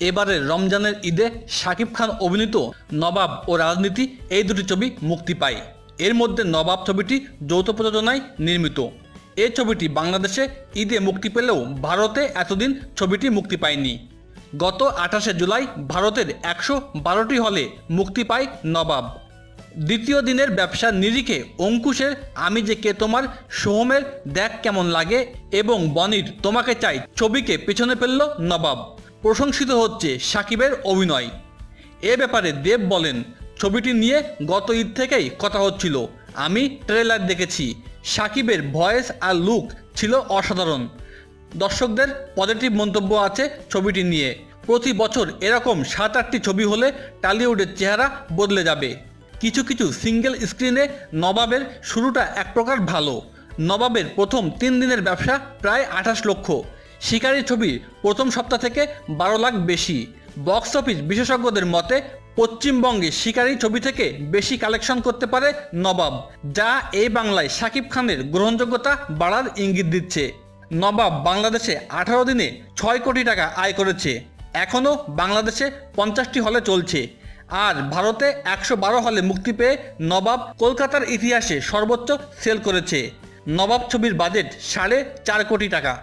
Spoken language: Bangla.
এবারের রমজানের ঈদে শাকিব খান অভিনীত নবাব ও রাজনীতি এই দুটি ছবি মুক্তি পায়। এর মধ্যে নবাব ছবিটি যৌথ প্রযোজনায় নির্মিত। এই ছবিটি বাংলাদেশে ঈদে মুক্তি পেলেও ভারতে এতদিন ছবিটি মুক্তি পায়নি। গত আঠাশে জুলাই ভারতের একশো বারোটি হলে মুক্তি পায় নবাব। দ্বিতীয় দিনের ব্যবসার নিরিখে অঙ্কুশের আমি যে কে তোমার, সোহমের দেখ কেমন লাগে এবং বনির তোমাকে চাই ছবিকে পেছনে ফেলল নবাব। প্রশংসিত হচ্ছে সাকিবের অভিনয়। এ ব্যাপারে দেব বলেন, ছবিটি নিয়ে গত ঈদ থেকেই কথা হচ্ছিল। আমি ট্রেলার দেখেছি। সাকিবের ভয়েস আর লুক ছিল অসাধারণ। দর্শকদের পজিটিভ মন্তব্য আছে ছবিটি নিয়ে। প্রতি বছর এরকম সাত আটটি ছবি হলে টালিউডের চেহারা বদলে যাবে। কিছু কিছু সিঙ্গেল স্ক্রিনে নবাবের শুরুটা এক প্রকার ভালো। নবাবের প্রথম তিন দিনের ব্যবসা প্রায় আঠাশ লক্ষ। শিকারী ছবি প্রথম সপ্তাহ থেকে বারো লাখ বেশি। বক্স অফিস বিশেষজ্ঞদের মতে, পশ্চিমবঙ্গে শিকারী ছবি থেকে বেশি কালেকশন করতে পারে নবাব, যা এই বাংলায় শাকিব খানের গ্রহণযোগ্যতা বাড়ার ইঙ্গিত দিচ্ছে। নবাব বাংলাদেশে আঠারো দিনে ছয় কোটি টাকা আয় করেছে। এখনও বাংলাদেশে পঞ্চাশটি হলে চলছে। আর ভারতে একশো বারো হলে মুক্তি পেয়ে নবাব কলকাতার ইতিহাসে সর্বোচ্চ সেল করেছে। নবাব ছবির বাজেট সাড়ে চার কোটি টাকা।